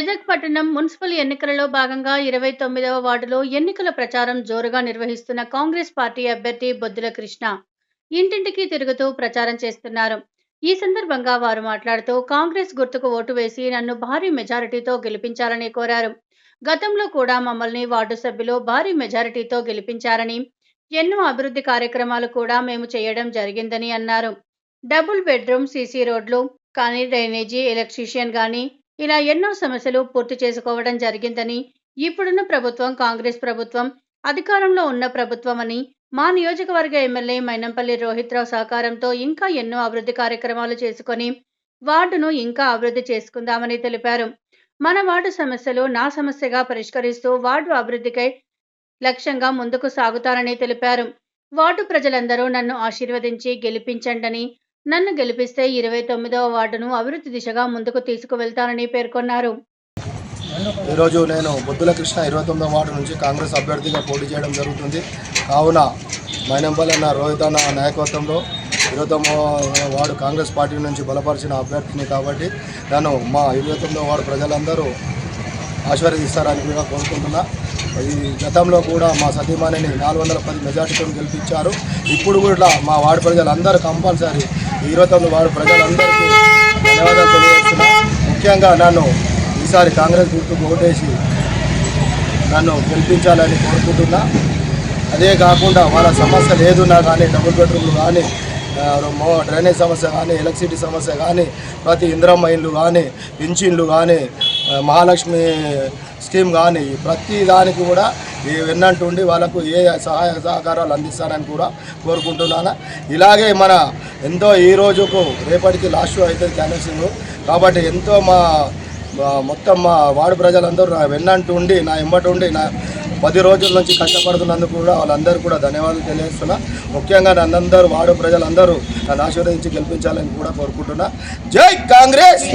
మెదక్ పట్టణం మున్సిపల్ ఎన్నికలలో భాగంగా ఇరవై తొమ్మిదవ వార్డులో ఎన్నికల ప్రచారం జోరుగా నిర్వహిస్తున్న కాంగ్రెస్ పార్టీ అభ్యర్థి బొద్దుల కృష్ణ ఇంటింటికి తిరుగుతూ ప్రచారం చేస్తున్నారు. ఈ సందర్భంగా వారు మాట్లాడుతూ కాంగ్రెస్ గుర్తుకు ఓటు వేసి నన్ను భారీ మెజారిటీతో గెలిపించాలని కోరారు. గతంలో కూడా మమ్మల్ని వార్డు సభ్యులు భారీ మెజారిటీతో గెలిపించారని ఎన్నో అభివృద్ధి కార్యక్రమాలు కూడా మేము చేయడం జరిగిందని అన్నారు. డబుల్ బెడ్రూమ్ సీసీ రోడ్లు కానీ డ్రైనేజీ ఎలక్ట్రీషియన్ కానీ ఇలా ఎన్నో సమస్యలు పూర్తి చేసుకోవడం జరిగిందని ఇప్పుడున్న ప్రభుత్వం కాంగ్రెస్ ప్రభుత్వం అధికారంలో ఉన్న ప్రభుత్వం అని మా నియోజకవర్గ ఎమ్మెల్యే మైనంపల్లి రోహిత్రావు సహకారంతో ఇంకా ఎన్నో అభివృద్ధి కార్యక్రమాలు చేసుకొని వార్డును ఇంకా అభివృద్ధి చేసుకుందామని తెలిపారు. మన వార్డు సమస్యలు నా సమస్యగా పరిష్కరిస్తూ వార్డు అభివృద్ధికై లక్ష్యంగా ముందుకు సాగుతానని తెలిపారు. వార్డు ప్రజలందరూ నన్ను ఆశీర్వదించి గెలిపించండని నన్ను గెలిపిస్తే ఇరవై తొమ్మిదవ వార్డును అభివృద్ధి దిశగా ముందుకు తీసుకువెళ్తానని పేర్కొన్నారు. ఈరోజు నేను బొద్దుల కృష్ణ ఇరవై తొమ్మిదవ వార్డు నుంచి కాంగ్రెస్ అభ్యర్థిగా పోటీ చేయడం జరుగుతుంది. కావున మైనంపల్లి అన్న రోహిత్ అన్న నాయకత్వంలో ఇరవై తొమ్మిదవ వార్డు కాంగ్రెస్ పార్టీ నుంచి బలపరిచిన అభ్యర్థిని కాబట్టి నన్ను మా ఇరవై తొమ్మిదవ వార్డు ప్రజలందరూ ఆశీర్వదిస్తారని కూడా కోరుకుంటున్నా. ఈ గతంలో కూడా మా సతీమణిని నాలుగు వందల పది మెజార్టీతో గెలిపించారు. ఇప్పుడు కూడా మా వార్డు ప్రజలందరూ కంపల్సరీ ఇరవై తొమ్మిది వార్డు ప్రజలందరికీ ధన్యవాదాలు తెలియజేస్తున్నా. ముఖ్యంగా నన్ను ఈసారి కాంగ్రెస్ గుర్తుకు ఓటేసి నన్ను గెలిపించాలని కోరుకుంటున్నా. అదే కాకుండా వాళ్ళ సమస్య లేదున్నా కానీ డబుల్ బెడ్రూమ్లు కానీ మో- డ్రైనేజ్ సమస్య కానీ ఎలక్ట్రిసిటీ సమస్య కానీ ప్రతి ఇంద్రమ్మ ఇల్లు కానీ పింఛన్లు కానీ మహాలక్ష్మి స్కీమ్ కానీ ప్రతి దానికి కూడా వెన్నంటుండి వాళ్ళకు ఏ సహాయ సహకారాలు అందిస్తారని కూడా కోరుకుంటున్నాను. ఇలాగే మన ఎంతో ఈ రోజుకు రేపటికి లాస్ట్ షో అవుతుంది క్యాన్వసింగ్ కాబట్టి ఎంతో మా మొత్తం మా వార్డు ప్రజలందరూ నా వెన్నంటూ ఉండి నా ఎంబటి ఉండి నా పది రోజుల నుంచి కష్టపడుతున్నందుకు కూడా వాళ్ళందరూ కూడా ధన్యవాదాలు తెలియజేస్తున్నా. ముఖ్యంగా నన్నందరూ వార్డు ప్రజలందరూ నన్ను ఆశీర్వదించి గెలిపించాలని కూడా కోరుకుంటున్నా. జై కాంగ్రెస్!